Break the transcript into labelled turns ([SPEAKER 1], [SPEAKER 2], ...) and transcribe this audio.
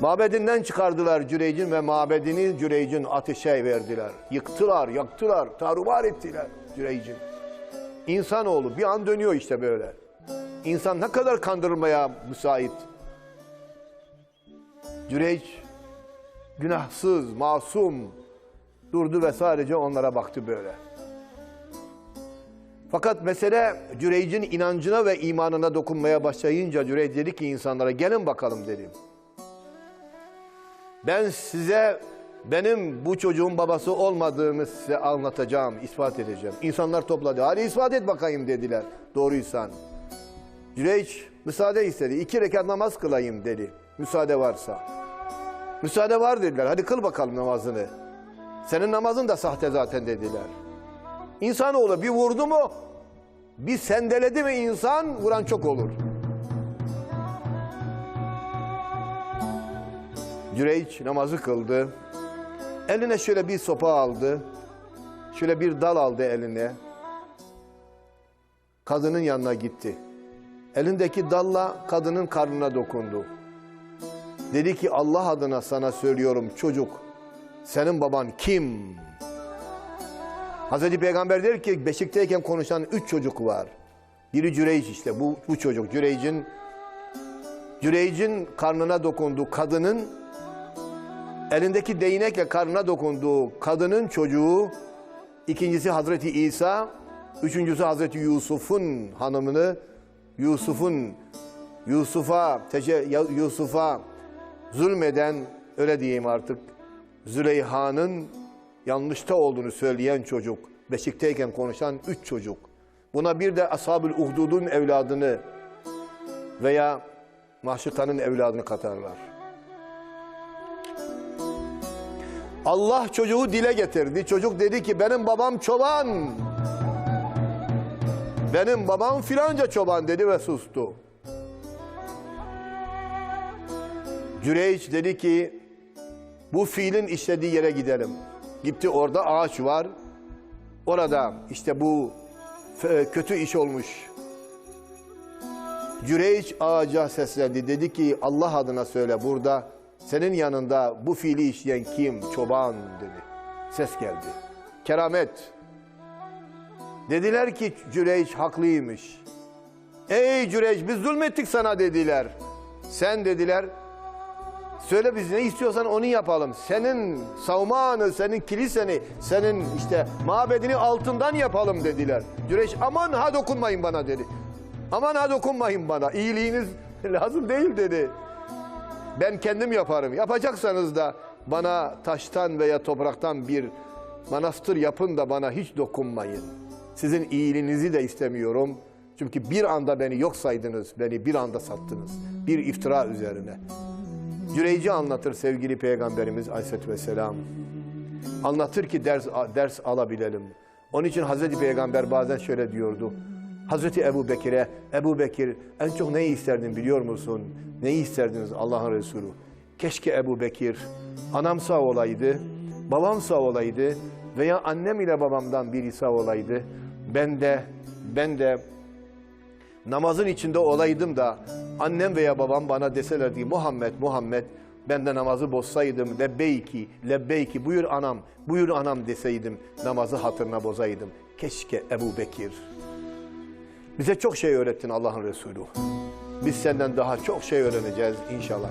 [SPEAKER 1] Mabedinden çıkardılar Cüreyc'in ve mabedini Cüreyc'in ateşe verdiler. Yıktılar, yaktılar, taruvar ettiler Cüreyc'in. İnsanoğlu bir an dönüyor işte böyle. İnsan ne kadar kandırılmaya müsait. Cüreyc günahsız, masum durdu ve sadece onlara baktı böyle. Fakat mesele Cüreyc'in inancına ve imanına dokunmaya başlayınca Cüreyc dedi ki insanlara gelin bakalım dedi. Ben size benim bu çocuğun babası olmadığımı size anlatacağım, ispat edeceğim. İnsanlar topladı. Hadi ispat et bakayım dediler. Doğruysan. Cüreyç müsaade istedi. İki rekat namaz kılayım dedi. Müsaade varsa. Müsaade var dediler. Hadi kıl bakalım namazını. Senin namazın da sahte zaten dediler. İnsanoğlu bir vurdu mu, bir sendeledi mi insan, vuran çok olur. Cüreyç namazı kıldı. Eline şöyle bir sopa aldı. Şöyle bir dal aldı eline. Kadının yanına gitti. Elindeki dalla kadının karnına dokundu. Dedi ki Allah adına sana söylüyorum çocuk. Senin baban kim? Hazreti Peygamber der ki beşikteyken konuşan üç çocuk var. Biri Cüreyç işte bu, bu çocuk. Cüreyc'in Cüreyc'in karnına dokunduğu kadının elindeki değnekle karnına dokunduğu kadının çocuğu, ikincisi Hazreti İsa, üçüncüsü Hazreti Yusuf'un hanımını, Yusuf'un Yusuf'a Yusuf'a zulmeden öyle diyeyim artık Züleyha'nın yanlışta olduğunu söyleyen çocuk, beşikteyken konuşan üç çocuk. Buna bir de Ashab-ül Uhdud'un evladını veya Mahşutan'ın evladını katarlar. Allah çocuğu dile getirdi. Çocuk dedi ki benim babam çoban. Benim babam filanca çoban dedi ve sustu. Cüreyç dedi ki bu fiilin işlediği yere gidelim. Gitti orada ağaç var. Orada işte bu f- kötü iş olmuş. Cüreyç ağaca seslendi. Dedi ki Allah adına söyle burada senin yanında bu fiili işleyen kim? Çoban dedi. Ses geldi. Keramet. Dediler ki Cüreyç haklıymış. Ey Cüreyç biz zulmettik sana dediler. Sen dediler Söyle biz ne istiyorsan onu yapalım. Senin savmanı, senin kiliseni, senin işte mabedini altından yapalım dediler. Cüreş aman ha dokunmayın bana dedi. Aman ha dokunmayın bana. İyiliğiniz lazım değil dedi. Ben kendim yaparım. Yapacaksanız da bana taştan veya topraktan bir manastır yapın da bana hiç dokunmayın. Sizin iyiliğinizi de istemiyorum. Çünkü bir anda beni yok saydınız, beni bir anda sattınız. Bir iftira üzerine. Cüreyci anlatır sevgili Peygamberimiz Aleyhisselatü Vesselam. Anlatır ki ders, ders alabilelim. Onun için Hazreti Peygamber bazen şöyle diyordu. Hazreti Ebu Bekir'e, Ebu Bekir en çok neyi isterdin biliyor musun? Neyi isterdiniz Allah'ın Resulü? Keşke Ebu Bekir anam sağ olaydı, babam sağ olaydı veya annem ile babamdan biri sağ olaydı. Ben de, ben de namazın içinde olaydım da annem veya babam bana deselerdi Muhammed Muhammed ben de namazı bozsaydım lebbeyki lebbeyki buyur anam buyur anam deseydim namazı hatırına bozaydım. Keşke Ebu Bekir. Bize çok şey öğrettin Allah'ın Resulü. Biz senden daha çok şey öğreneceğiz inşallah.